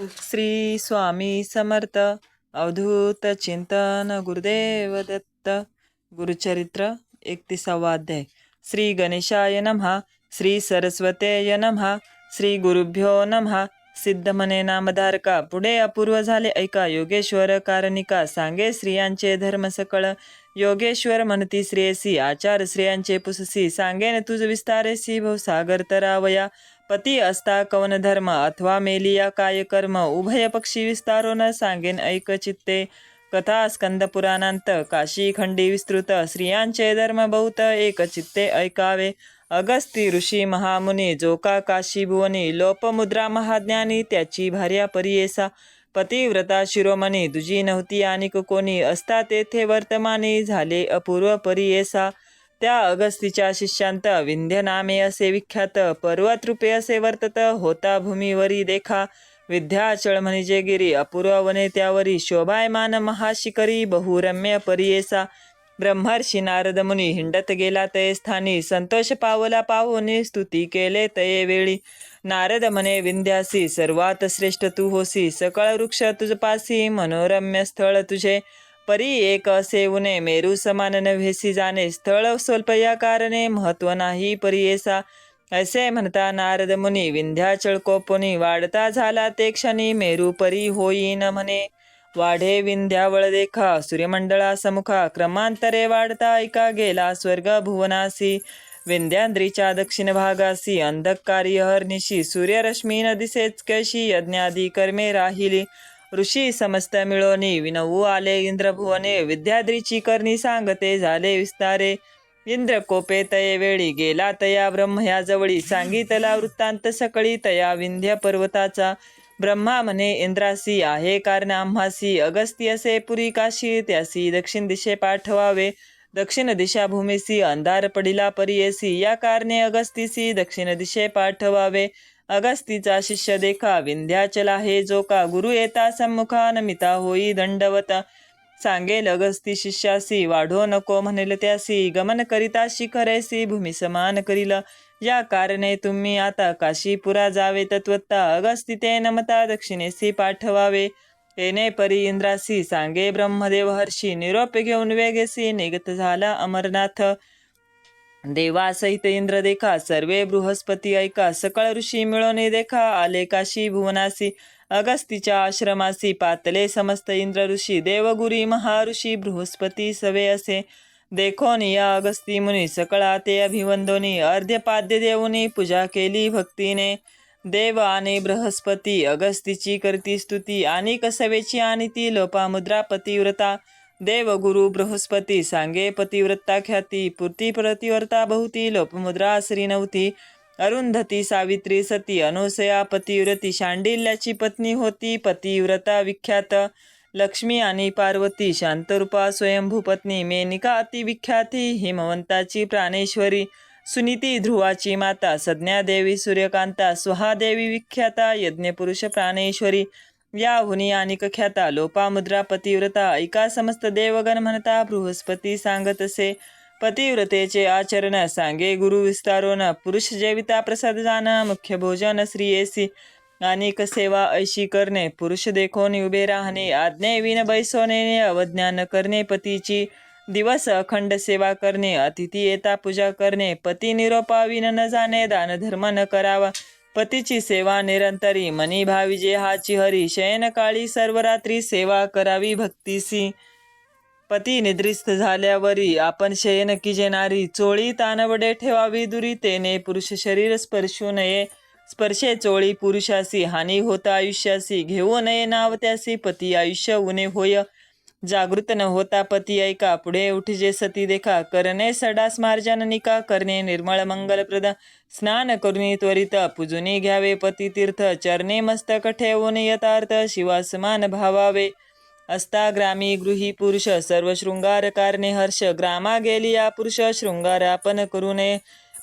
श्री स्वामी समर्थ अवधूत चिंतन गुरुदेव दत्त गुरुचरित्र एकतीसावाध्याय श्री गणेशाय नमहा श्री सरस्वतेय नमहा श्री गुरुभ्यो नमः सिद्धमने नामधारका पुढे अपूर्व झाले. ऐका योगेश्वर कारणिका सांगे स्त्रियांचे धर्म सकळ. योगेश्वर म्हणती श्रेयसी आचार स्त्रियांचे पुससी. सांगेन तुझ विस्तारेसी भवसागर तरावया. पती असता कवनधर्म अथवा मेलिया काय कर्म उभय पक्षी विस्तारो न सांगेन ऐक चित्ते. कथा स्कंद पुराणांत काशी खंडी विस्तृत स्त्रियांचे धर्म बहुत एक चित्ते ऐकावे. अगस्ती ऋषी महामुनी जोका काशी भुवनी लोपमुद्रा महाज्ञानी त्याची भार्या परियेसा. पतिव्रता शिरोमणी दुजी नव्हती आणि कोणी असता तेथे वर्तमानी झाले अपूर्व परियेसा. त्या अगस्तीच्या शिष्यांत विंध्य नामे असे विख्यात पर्वत रूपे असे वर्तत होता भूमीवरी देखा विद्याचळ म्हणजे गिरी अपूर्व वने त्यावरी शोभायमान महाशिखरी बहुरम्य परियेसा ब्रह्मर्षी नारद मुनी हिंडत गेला तये स्थानी संतोष पावला पाहुनी स्तुती केले तये वेळी. नारद म्हणे विंध्यासी सर्वात श्रेष्ठ तू होसी सकळ वृक्ष तुझपासी मनोरम्य स्थळ तुझे परी एक असे उने मेरू समान नव्हेसी जाणे स्थळ स्वल्प या कारणे महत्त्व नाही परियेसा असे म्हणता नारद मुनी विंध्याचळ कोपुनी वाढता झाला ते क्षणी मेरू परी होईन म्हणे. वाढे विंध्यावळ देखा सूर्यमंडळा समुखा क्रमांतरे वाढता ऐका गेला स्वर्ग भुवनासी. विंध्यांद्रीच्या दक्षिण भागासी अंधकारी हरनिशी सूर्यरश्मी न दिसेच कशी यज्ञादी कर्मे राहिली. ऋषी समस्त मिळोनी विनवू आले इंद्रभुवने विद्याद्रीची करणी सांगते झाले विस्तारे. इंद्र कोपे तये वेळी गेला तया ब्रह्म ह्या जवळी. सांगितला वृत्तांत सकळी तया विंध्य पर्वताचा. ब्रह्मा म्हणे इंद्रासी आहे कारण आम्हासी. अगस्ती असे पुरी काशी त्यासी दक्षिण दिशे पाठवावे. दक्षिण दिशा भूमीसी अंधार पडिला परियेसी. या कारणे अगस्तीसी दक्षिण दिशे पाठवावे. अगस्तीचा शिष्य देखा विंध्याचल आहे जो का? गुरु येता सम्मुखानमिता होई दंडवत. सांगेल अगस्ती शिष्यासी वाढो नको म्हणेल त्यासी. गमन करिता शिखरेसी भूमी समान करील. या कारणे तुम्ही आता काशीपुरा जावे तत्वत्ता अगस्ती ते नमता दक्षिणेसी पाठवावे. येणे परी इंद्रासी सांगे ब्रह्मदेव हर्षी निरोप घेऊन वेगेसी निगत झाला अमरनाथ. देवासहित इंद्र देखा सर्वे बृहस्पती ऐका सकळ ऋषी मिळवणे देखा आले काशी भुवनासी अगस्तीच्या आश्रमासी पातले समस्त इंद्र ऋषी देवगुरी महाऋषी बृहस्पती सवे असे. देखोनी या अगस्ती मुनी सकळा ते अभिवंदोनी अर्ध्यपाद्य देऊनी पूजा केली भक्तीने. देव आणि बृहस्पती अगस्तीची करती स्तुती आणि कसवेची आणि ती लोपामुद्रा पतिव्रता देव गुरु बृहस्पती सांगे पतिव्रता ख्याती पुरती प्रतिवर्ता बहुती लोपमुद्रा श्री नव्हती अरुंधती सावित्री सती अनुसया पतिव्रती शांडिल्याची पत्नी होती पतिव्रता विख्यात लक्ष्मी आणि पार्वती शांतरूपा स्वयंभूपत्नी मेनिका अति विख्याती हिमवंताची प्राणेश्वरी सुनीती ध्रुवाची माता सज्ञादेवी सूर्यकांता सुहादेवी विख्याता यज्ञपुरुष प्राणेश्वरी या हुनी आणि ख्याता लोपामुद्रा पतिव्रता ऐका समस्त देवगण म्हणता बृहस्पती सांगत असे. पतिव्रतेचे आचरण सांगे गुरु विस्तारोन पुरुष जेविता प्रसाद जाण मुख्य भोजन श्रीयेसी अनेक सेवा ऐशी करणे पुरुष देखोन उभे राहणे आज्ञे विन बैसोने अवज्ञान करणे पतीची. दिवस अखंड सेवा करणे अतिथी येता पूजा करणे पती निरोपा विन न जाणे दानधर्म न करावा. पतीची सेवा निरंतरी. मनी भाविजे हाची हरी. शयनकाळी सर्वरात्री सर्व रात्री सेवा करावी भक्तीसी. पती निद्रिस्त झाल्यावरी आपण शयन किजे नारी. चोळी तानवडे ठेवावी दुरी तेने पुरुष शरीर स्पर्शू नये. स्पर्शे चोळी पुरुषासी. हानी होता आयुष्यासी. घेऊ नये नाव त्यासी. पती आयुष्य उणे होय. जागृत न होता पती ऐका पुढे उठजे सती देखा करणे सडास मार्जन निका करणे निर्मळ मंगलप्रद. स्नान करुणी त्वरित पूजुनी घ्यावे पती तीर्थ चरणे मस्तक ठेवून यथार्थ शिवासमान भावावे. असता ग्रामी गृही पुरुष सर्व शृंगार कारणे हर्ष ग्रामा गेलिया पुरुष शृंगार आपण करू नये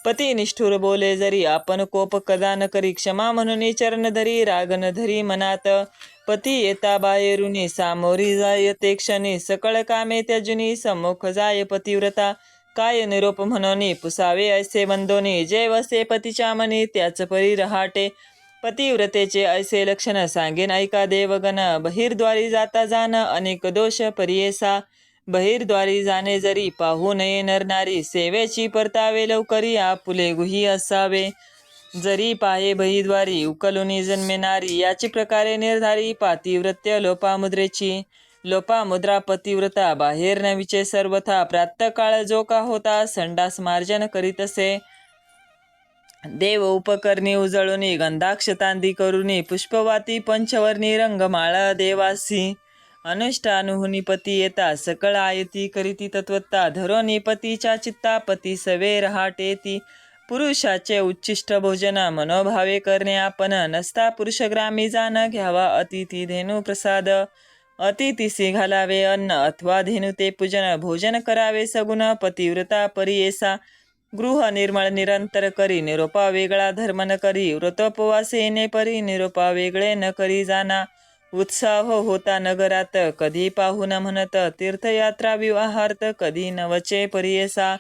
पती निष्ठुर बोले जरी आपण कोप कदा न करी क्षमा म्हणून चरण धरी रागन धरी मनात. पती येता बाहेरुनी सामोरी जाय ते क्षणी. सकळ कामे त्याजुनी सम्मुख जाय पतिव्रता. काय निरोप म्हणोनी पुसावे ऐसे वंदोनी जे वसे पतीच्या मनी त्याच परी रहाटे. पतिव्रतेचे ऐसे लक्षण सांगेन ऐका देवगण. बहिर्द्वारी जाता जाण अनेक दोष परियेसा. बहिर्द्वारी जाणे जरी पाहू नये नरनारी सेवेची परतावे लवकरी आपुले गुही असावे. जरी पाये बहिद्वारी उकलुनी जन्मेनारी याची प्रकारे निर्धारी पातिव्रत्य लोपामुद्रेची. लोपामुद्रा पतिव्रता बाहेर नवीचे सर्वथा प्रातकाळ जो का होता संडास मार्जन करीतसे देव उपकरणी उजळुनी गंधाक्षतांदी करुणी पुष्पवाती पंचवर्णी रंगमाळ देवासी. अनुष्ठानुहुनी पती येता सकळ आयती करीती तत्वत्ता धरोनी पतीच्या चित्ता पती सवे रहाटेती पुरुषाचे उच्चिष्ट भोजन मनोभावे करणे आपण नसता पुरुषग्रामी जाण घ्यावा. अतिथी धेनु प्रसाद. अतिथीसी घालावे अन्न अथवा धेनु ते पूजन. भोजन करावे सगुण पतिव्रता परियेसा. गृह निर्मळ निरंतर करी निरोपा वेगळा धर्म न करी. व्रतोपवासे येणे परी निरोपा वेगळे न करी जाना. उत्साह होता नगरात कधी पाहुन म्हणत तीर्थयात्रा विवाहार्थ कधी नवचे परियेसा.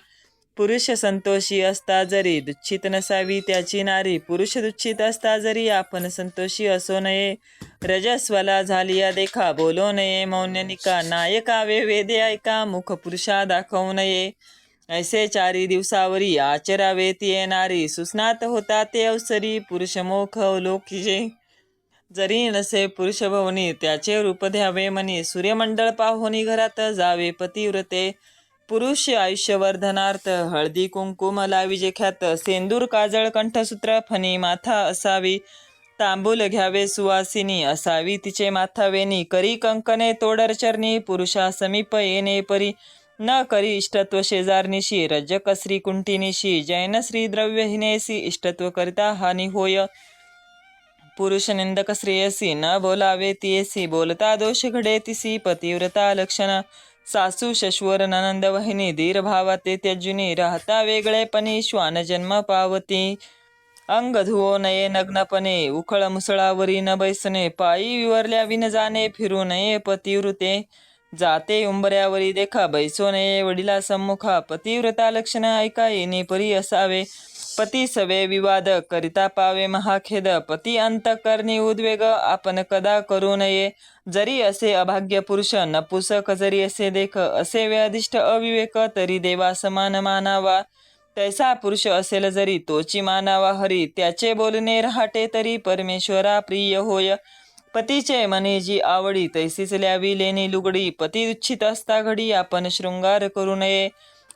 पुरुष संतोषी असता जरी दुच्छित नसावी त्याची नारी पुरुष दुःखित असता जरी आपण संतोषी असो नये. रजस्वला झाली या देखा बोलो नये. मौन्यनिका नायका वे वेदे ऐका मुख पुरुषा दाखवू नये. ऐसे चारी दिवसावरी आचरावे ती येणारी सुस्नात होता ते अवसरी पुरुषमोख अवलोकिजे. जरी नसे पुरुष भवनी त्याचे रूप द्यावे मनी. सूर्यमंडळ पाहोनी घरात जावे पतिव्रते. पुरुष आयुष्यवर्धनार्थ हळदी कुंकुम लाविजे ख्यात सेंदूर काजळ कंठसूत्र फणी माथा असावी तांबूल घ्यावे सुवासिनी असावी तिचे माथावेनी करी कंकणे तोडर चरणी पुरुषा समीप येणे परी न करी इष्टत्व शेजारनिशी रजक श्री कुंठिनिशी जैन श्री द्रव्यहीनेसी इष्टत्व करिता हानी होय. पुरुष निंदक श्रेयसी न बोलावे तियेसी बोलता दोष घडे तिसी पतिव्रता लक्षण सासू शश्वर ननंद वहिनी धीर भावा ते त्यजुनी राहता वेगळेपणी श्वान जन्म पावती. अंग धुवो नये नग्नपणे उखळ मुसळावरी न बैसणे पायी विवरल्या विन जाणे फिरू नये पतिवृते. जाते उंबऱ्यावरी देखा बैसो नये वडिला सम्मुखा पतिव्रता लक्षण ऐका येणे परी असावे पती सवे विवाद करिता पावे महाखेद पती अंतकरणी उद्वेग आपण कदा करू नये. जरी असे अभाग्य पुरुष नपुसक जरी असे देख असे व्याधिष्ठ अविवेक तरी देवा समान मानावा. तैसा पुरुष असेल जरी तोची मानावा हरी त्याचे बोलणे रहाटे तरी परमेश्वरा प्रिय होय. पतीचे मने जी आवडी तैसीच ल्यावी लेणी लुगडी. पती इच्छित असता घडी आपण शृंगार करू नये.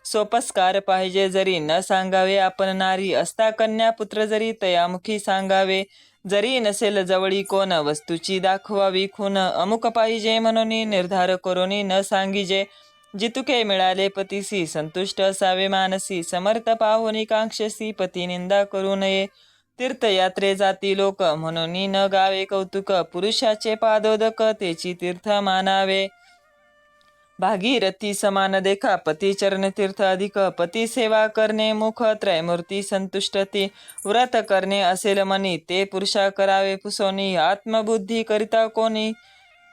सोपस्कार पाहिजे जरी न सांगावे आपण नारी. असता कन्या पुत्र जरी तयामुखी सांगावे. जरी नसेल जवळी कोण वस्तूची दाखवावी खून. अमुक पाहिजे म्हणून निर्धार करोनी न सांगिजे. जितुके मिळाले पतीसी संतुष्ट असावे मानसी. समर्थ पाहुनी कांक्षसी पती निंदा करू नये. तीर्थयात्रे जाती लोक म्हणून न गावे कौतुक पुरुषाचे पादोदक तेची तीर्थ मानावे. भागीरथी समान देखा पती चरण तीर्थ अधिक पती सेवा करणे मुख त्रयमूर्ती संतुष्टती व्रत करणे असेल मनी ते पुरुषा करावे पुसोनी आत्मबुद्धी करिता कोणी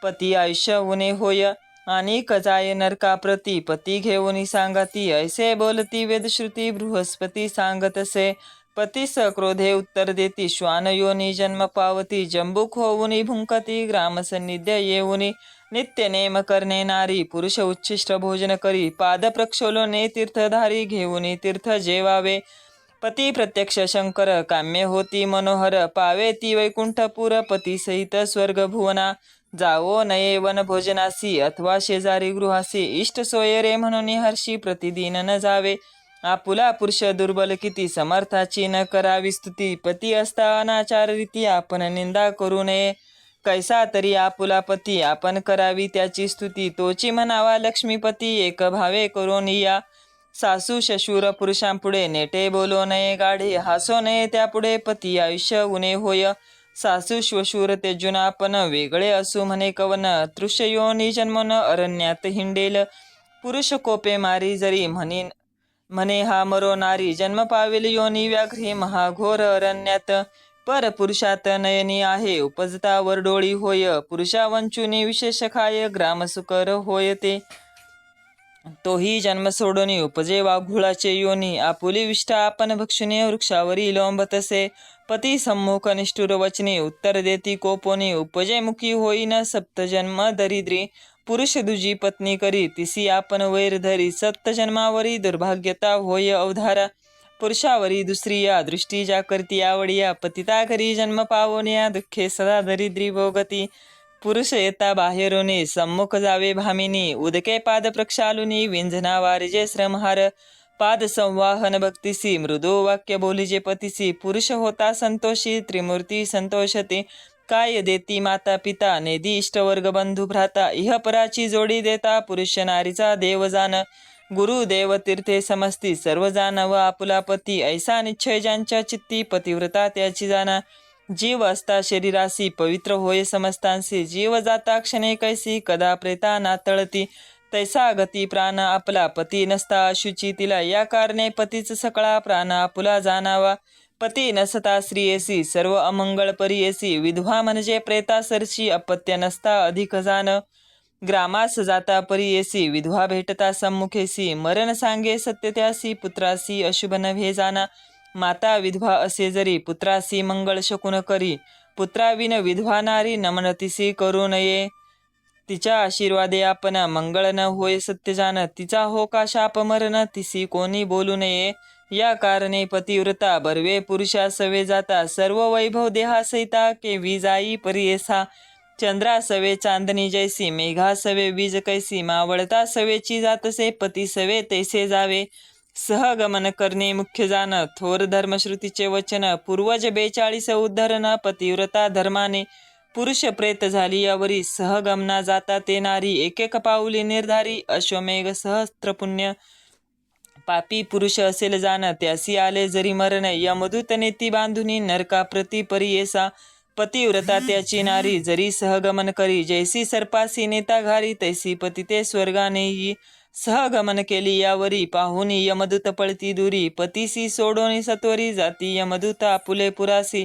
पती आयुष्य उणे होय आणि कजाय नरका प्रती पती घेऊनी सांगती ऐसे बोलती वेदश्रुती बृहस्पती सांगतसे पतीस क्रोधे उत्तर देती. श्वान योनी जन्म पावती. जंबुक होऊनी भुंकती. ग्रामसन्निध्य येऊनी. नित्य नेम करणे नारी. पुरुष उच्छिष्ट भोजन करी. पाद प्रक्षोलने तीर्थधारी घेऊनी. तीर्थ जेवावे. पती प्रत्यक्ष शंकर. काम्य होती मनोहर. पावे ती वैकुंठपुर. पती सहित स्वर्ग भुवना. जावो नये वन भोजनासी. अथवा शेजारी गृहासी. इष्ट सोय रे म्हणून हर्षी प्रतिदिन न जावे. आपुला पुरुष दुर्बल किती? समर्थाची न करावी स्तुती. पती असता अनाचार रीती आपण निंदा करू नये. कैसा तरी आपुला पती. आपण करावी त्याची स्तुती. तोची म्हणावा लक्ष्मीपती. एक भावे करून या. सासू शशूर पुरुषांपुढे नेटे बोलो नये गाढे. हासो नये त्यापुढे पती. आयुष्य उणे होय. सासू श्वशूर तेजुन आपण वेगळे असू म्हणे कवन. तृष्योनी जन्मन अरण्यात हिंडेल. पुरुष कोपे मारी जरी म्हणे म्हणे हा मरो नारी जन्म पावेल योनी व्याघ्री महाघोर अरण्यात. पर पुरुषात नयनी आहे उपजता वरडोळी होय पुरुषा वंचुनी विशेष खाय ग्रामसुकर होय ते. तोही जन्म सोडोनी उपजे वाघुळाचे योनी आपुली विष्ठा आपण भक्षुनी वृक्षावरी लोंबतसे पती सम्मुख निष्ठुर वचने उत्तर देती कोपोनी उपजे मुखी होईन सप्तजन्म दरिद्री. पुरुष दुजी पत्नी करी तिसी आपण वैर धरी. सप्तजन्मावरी दुर्भाग्यता होय अवधारा. पुरुषावरी दुसरी या दृष्टी ज्या करती आवडिया पतिता घरी जन्म पावोनिया दुःखे सदा दरिद्री भोगती. पुरुष येता बाहेरुनी सम्मुख जावे भामिनी. उदके पाद प्रक्षालुनी विंझना वारिजे श्रमहार. पाद संवाहन भक्तिसी मृदो वाक्य बोलिजे पतिसी. पुरुष होता संतोषी त्रिमूर्ती संतोषते. काय देती माता पिता नेदी इष्टवर्ग बंधू भ्राता इह पराची जोडी देता पुरुष नारीचा देव जान गुरु देवतीर्थे समस्ती सर्व व आपुला पती. ऐसा निश्चय ज्यांच्या चित्ती पतिव्रता त्याची जाणा. जीव असता शरीरासी पवित्र होय समस्तांसी. जीव जाता क्षणे कैसी कदा प्रेता नातळती. तैसा गती प्राण आपला पती नसता अशुची तिला. या कारणे पतीच सकळा प्राण आपुला जाणावा. पती नसता स्त्रियेसी सर्व अमंगळ परियेसी विधवा म्हणजे प्रेतासरशी अपत्य नसता अधिक जाण. ग्रामास जाता परियेसी विधवा भेटता सम्मुखेसी मरण सांगे सत्य त्यासी पुत्रासी अशुभ नव्हे जाना माता विधवा असे जरी पुत्रासी मंगळ शकुन करी. पुत्राविन विधवा नारी नमनतिसी करू नये. तिच्या आशीर्वादे आपण मंगळ न होय सत्य जाण. तिचा हो का शाप मरण तिसी कोणी बोलू नये. या कारणे पतिव्रता बर्वे पुरुषा सवे जाता सर्व वैभव देहा सहिता के विजाई परियेसा चंद्रा सवे चांदणी जैसी मेघा सवे वीज कैसी मावळता सवेची जातसे पती सवे तैसे जावे. सहगमन करणे मुख्य जाण थोर धर्मश्रुतीचे वचन पूर्वज बेचाळीस उद्धरण पतिव्रता धर्माने. पुरुष प्रेत झाली यावरी सहगमना जाता ते नारी एकेक पाऊली निर्धारी अश्वमेघ सहस्त्र पुण्य पापी पुरुष असेल जाण त्यासी आले जरी मरण यमदूत नेती बांधुनी नरका प्रति परियेसा पतिव्रता त्याची नारी जरी सहगमन करी जैसी सर्पासी नेता घारी तैसी पतिते स्वर्गानेही सहगमन केली यावरी पाहुनी यमदूत पळती दुरी. पतीसी सोडोनी सत्वरी जाती यमदूत आपुले पुरासी.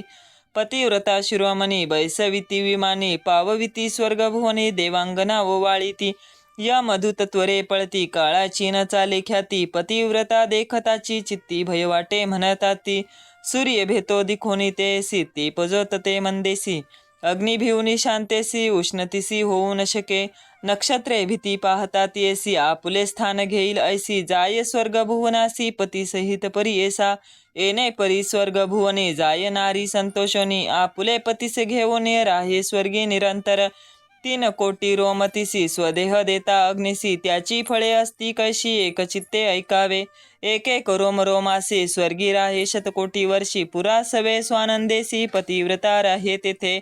पतिव्रता शिरोमणी बैसविती विमानी पावविती स्वर्गभुवनी देवांगना ओवाळीती या मधुत त्वरे पळती काळाची न चाले ख्याती पतिव्रता देखताची चित्ती भय वाटे म्हणता ती सूर्य भेतो दिखोनी तेसी ती पजोत ते मंदेसी अग्निभिवनी शांतेसी उष्णतीसी होऊ न शके. नक्षत्रे भीती पाहता येसी आपुले स्थान घेईल ऐसी. जाय स्वर्ग भुवनासी पती सहित परी येसा. येणे परी स्वर्ग भुवने जाय नारी संतोषोनी. आपुले पतीसे घेऊन राहे स्वर्गी निरंतर. तीन कोटी रोमतीसी स्वदेह देता अग्निसी त्याची फळे असती कैशी? एकचित्ते ऐकावे. एक एक रोम रोमासी स्वर्गी राहे शतकोटी वर्षी. पुरा सवे स्वानंदेसी पतिव्रता राहे तेथे.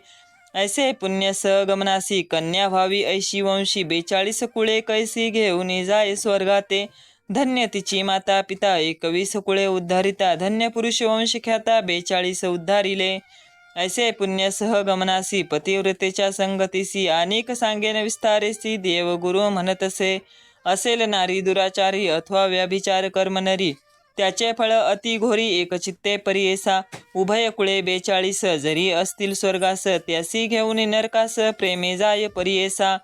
ऐसे पुण्य सहगमनासी कन्या भावी ऐशी वंशी बेचाळीस कुळे कैसी घेऊन जाय स्वर्गाते. धन्य तिची माता पिता एकवीस कुळे उद्धारिता. धन्य पुरुष वंश ख्याता बेचाळीस उद्धारिले. ऐसे पुण्य सहगमनासी पतिव्रतेच्या संगतीसी अनेक सांगेन विस्तारेसी देवगुरु म्हणतसे असेल नारी दुराचारी अथवा व्याभिचार कर्मनरी त्याचे फळ अति घोरी एकचित्ते परियेसा उभय कुळे बेचाळीस जरी असतील स्वर्गास त्यासी घेऊन नरकास प्रेमे जाय परियेसा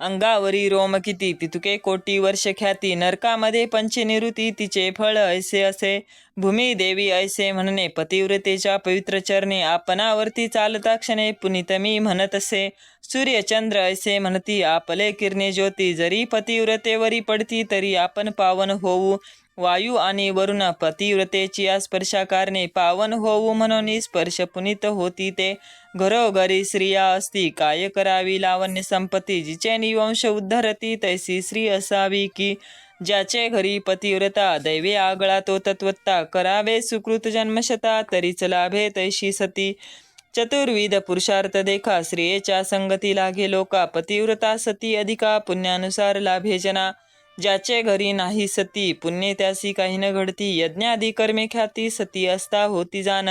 अंगावरी रोम किती? तितुके कोटी वर्ष ख्याती. नरकामध्ये पंचनिरुती तिचे फळ ऐसे असे. भूमी देवी ऐसे म्हणणे पतिव्रतेच्या पवित्र चरणे. आपणावरती चालता क्षणे पुनितमी म्हणत असे. सूर्यचंद्र ऐसे म्हणती आपले किरणे ज्योती. जरी पतिव्रतेवरी पडती तरी आपण पावन होऊ. वायू आणि वरुण पतिव्रतेची स्पर्शा कारणे पावन होऊ म्हणून स्पर्श पुनीत होती ते. घरोघरी स्त्रिया असती काय करावी लावण्य संपत्ती? जिचे निवंश उद्धरती तैसी स्त्री असावी की? ज्याचे घरी पतिव्रता दैवे आगळा तो तत्वत्ता. करावे सुकृत जन्मशता तरीच लाभे तैशी सती. चतुर्विध पुरुषार्थ देखा स्त्रियेच्या संगती लागे लोका. पतिव्रता सती अधिका पुण्यानुसार लाभे जना. ज्याचे घरी नाही सती पुण्य त्यासी काही न घडती यज्ञादी कर्मे ख्याती सती असता होती जाण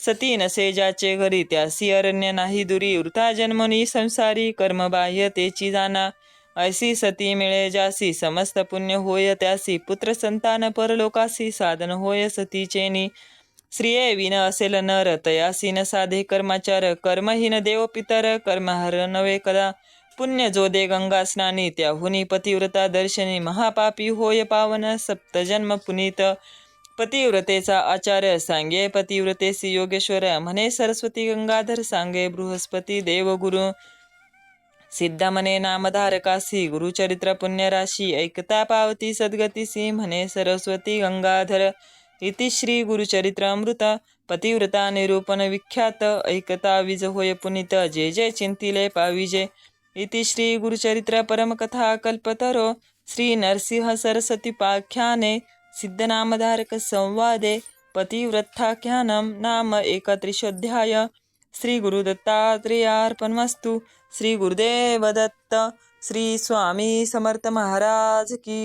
सती नसे ज्याचे घरी त्यासी अरण्य नाही दुरी वृथा जन्मनी संसारी कर्मबाह्य तेची जाणा ऐसी सती मिळे जासी समस्त पुण्य होय त्यासी पुत्र संतान परलोकासी साधन होय सतीचेनी स्त्रिये विन असेल नर तयासी न साधे कर्माचार कर्महीन देव पितर कर्महर नवे कदा. पुण्य जो दे गंगा स्नानी त्याहुनी पतिव्रता दर्शनी महापापी होय पावन सप्तजन्म पुनीत. पतिव्रतेचा आचार्य सांगे पतिव्रतेसी योगेश्वर म्हणे सरस्वती गंगाधर सांगे बृहस्पती देवगुरु. सिद्ध म्हणे नामधारकासी गुरुचरित्र पुण्यराशी ऐकता पावती सद्गतीसी म्हणे सरस्वती गंगाधर. इति श्री गुरुचरित्र अमृत. पतिव्रता निरूपण विख्यात ऐकता विज होय पुनित. जे जे चिंतिले पाविजे. इति श्री गुरुचरित्र परमकथा कल्पतरो श्री नरसिंह सरस्वतीपाख्याने सिद्धनामधारक संवादे पतिव्रताख्यानं नाम एकत्रिशोध्याय श्री गुरुदत्तात्रेयार्पणमस्तु श्री गुरुदेव दत्त श्री स्वामी समर्थ महाराज की